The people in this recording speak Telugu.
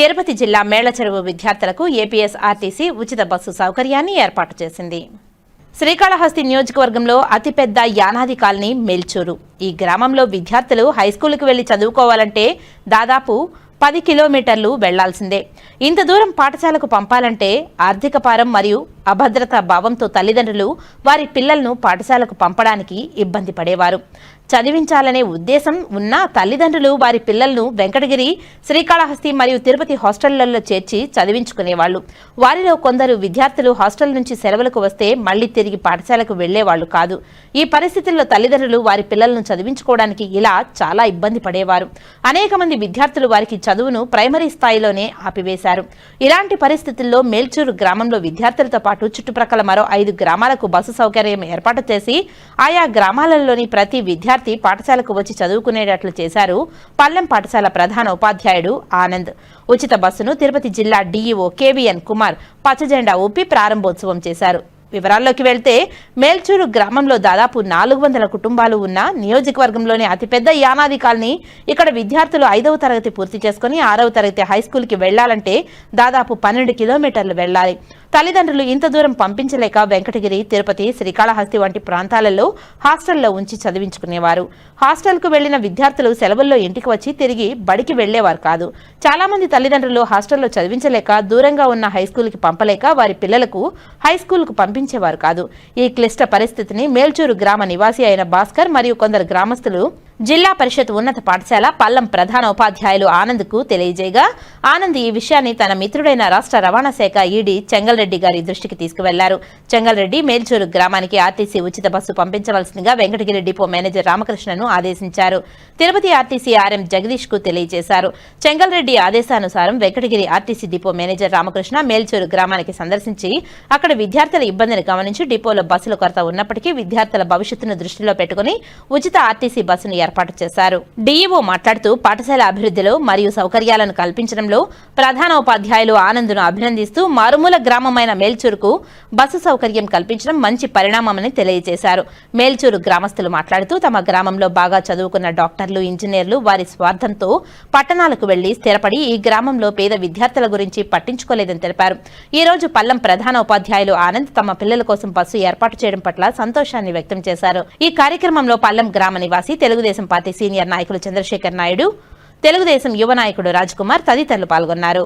తిరుపతి జిల్లా మేళ్ళచెరువు విద్యార్థులకు ఏపీఎస్ఆర్టీసీ ఉచిత బస్సు సౌకర్యాన్ని ఏర్పాటు చేసింది. శ్రీకాళహస్తి నియోజకవర్గంలో అతిపెద్ద యానాది కాలనీ మేల్చూరు. ఈ గ్రామంలో విద్యార్థులు హైస్కూల్కి వెళ్ళి చదువుకోవాలంటే దాదాపు పది కిలోమీటర్లు వెళ్ళాల్సిందే. ఇంత దూరం పాఠశాలకు పంపాలంటే ఆర్థిక పారం మరియు అభద్రతా భావంతో తల్లిదండ్రులు వారి పిల్లలను పాఠశాలకు పంపడానికి ఇబ్బంది పడేవారు. చదివించాలనే ఉద్దేశం ఉన్న తల్లిదండ్రులు వారి పిల్లలను వెంకటగిరి శ్రీకాళహస్తి మరియు తిరుపతి హాస్టళ్ళలో చేర్చి చదివించుకునేవాళ్ళు వారిలో కొందరు విద్యార్థులు హాస్టల్ నుంచి సెలవులకు వస్తే మళ్ళీ తిరిగి పాఠశాలకు వెళ్ళేవాళ్ళు కాదు. ఈ పరిస్థితుల్లో తల్లిదండ్రులు వారి పిల్లలను చదివించుకోవడానికి ఇలా చాలా ఇబ్బంది పడేవారు. అనేక మంది విద్యార్థులు వారికి చదువును ప్రైమరీ స్థాయిలోనే ఆపివేశారు. ఇలాంటి పరిస్థితుల్లో మేల్చూరు గ్రామంలో విద్యార్థులతో పాటు చుట్టుప్రక్కల మరో ఐదు గ్రామాలకు బస్సు సౌకర్యం ఏర్పాటు చేసి ఆయా గ్రామాలలోని ప్రతి విద్యార్థి పాఠశాలకు వచ్చి చదువుకునేటట్లు చేశారు. పల్లెం పాఠశాల ప్రధాన ఉపాధ్యాయుడు ఆనంద్. ఉచిత బస్సును తిరుపతి జిల్లా డీఈఓ కేవీఎన్ కుమార్ పచ్చజెండా ఊపి ప్రారంభోత్సవం చేశారు. వివరాల్లోకి వెళ్తే మేల్చూరు గ్రామంలో దాదాపు నాలుగు వందల కుటుంబాలు ఉన్న నియోజకవర్గంలోని అతిపెద్ద యానాది కాలనీ. ఇక్కడ విద్యార్థులు ఐదవ తరగతి పూర్తి చేసుకుని ఆరవ తరగతి హై స్కూల్కి వెళ్ళాలంటే దాదాపు పన్నెండు కిలోమీటర్లు వెళ్ళాలి తల్లిదండ్రులు ఇంత దూరం పంపించలేక వెంకటగిరి తిరుపతి శ్రీకాళహస్తి వంటి ప్రాంతాలలో హాస్టల్లో ఉంచి చదివించుకునేవారు. హాస్టల్కు వెళ్ళిన విద్యార్థులు సెలవుల్లో ఇంటికి వచ్చి తిరిగి బడికి వెళ్ళేవారు కాదు. చాలా మంది తల్లిదండ్రులు హాస్టల్లో చదివించలేక దూరంగా ఉన్న హైస్కూల్కి పంపలేక వారి పిల్లలకు హై పంపి పంపించేవారు కాదు. ఈ క్లిష్ట పరిస్థితిని మేల్చూరు గ్రామ నివాసి అయిన భాస్కర్ మరియు కొందరు గ్రామస్తులు జిల్లా పరిషత్ ఉన్నత పాఠశాల పల్లం ప్రధాన ఉపాధ్యాయులు ఆనంద్కు తెలియజేయగా ఆనంద్ ఈ విషయాన్ని తన మిత్రుడైన రాష్ట్ర రవాణా శాఖ ఈడీ చెంగల్రెడ్డి గారి దృష్టికి తీసుకువెళ్ళారు. చెంగల్రెడ్డి మేల్చూరు గ్రామానికి ఆర్టీసీ ఉచిత బస్సు పంపించవలసిందిగా వెంకటగిరి డిపో మేనేజర్ రామకృష్ణను ఆదేశించారు. తిరుపతి ఆర్టీసీ ఆర్ఎం జగదీష్కు తెలియజేశారు. చెంగల్రెడ్డి ఆదేశానుసారం Venkatagiri RTC depot manager Ramakrishna Melchuru గ్రామానికి సందర్శించి అక్కడ విద్యార్థుల ఇబ్బందిని గమనించి డిపోలో బస్సుల కొరత ఉన్నప్పటికీ విద్యార్థుల భవిష్యత్తును దృష్టిలో పెట్టుకుని ఉచిత ఆర్టీసీ బస్సును ఏర్పాటు చేశారు. డీఈఓ మాట్లాడుతూ పాఠశాల అభివృద్ధిలో మరియు సౌకర్యాలను కల్పించడంలో ప్రధాన ఉపాధ్యాయులు ఆనందును అభినందిస్తూ మారుమూల గ్రామమైన మేల్చూరుకు బస్సు సౌకర్యం కల్పించడం మంచి పరిణామమని తెలియజేశారు. మేల్చూరు గ్రామస్తులు మాట్లాడుతూ తమ గ్రామంలో బాగా చదువుకున్న డాక్టర్లు ఇంజనీర్లు వారి స్వార్థంతో పట్టణాలకు వెళ్ళి స్థిరపడి ఈ గ్రామంలో పేద విద్యార్థుల గురించి పట్టించుకోలేదని తెలిపారు. ఈ రోజు పల్లం ప్రధాన ఉపాధ్యాయులు ఆనంద్ తమ పిల్లల కోసం బస్సు ఏర్పాటు చేయడం పట్ల సంతోషాన్ని వ్యక్తం చేశారు. ఈ కార్యక్రమంలో పల్లం గ్రామ నివాసి తెలుగుదేశం పార్టీ సీనియర్ నాయకులు చంద్రశేఖర్ నాయుడు తెలుగుదేశం యువ నాయకుడు రాజ్ కుమార్ తదితరులు పాల్గొన్నారు.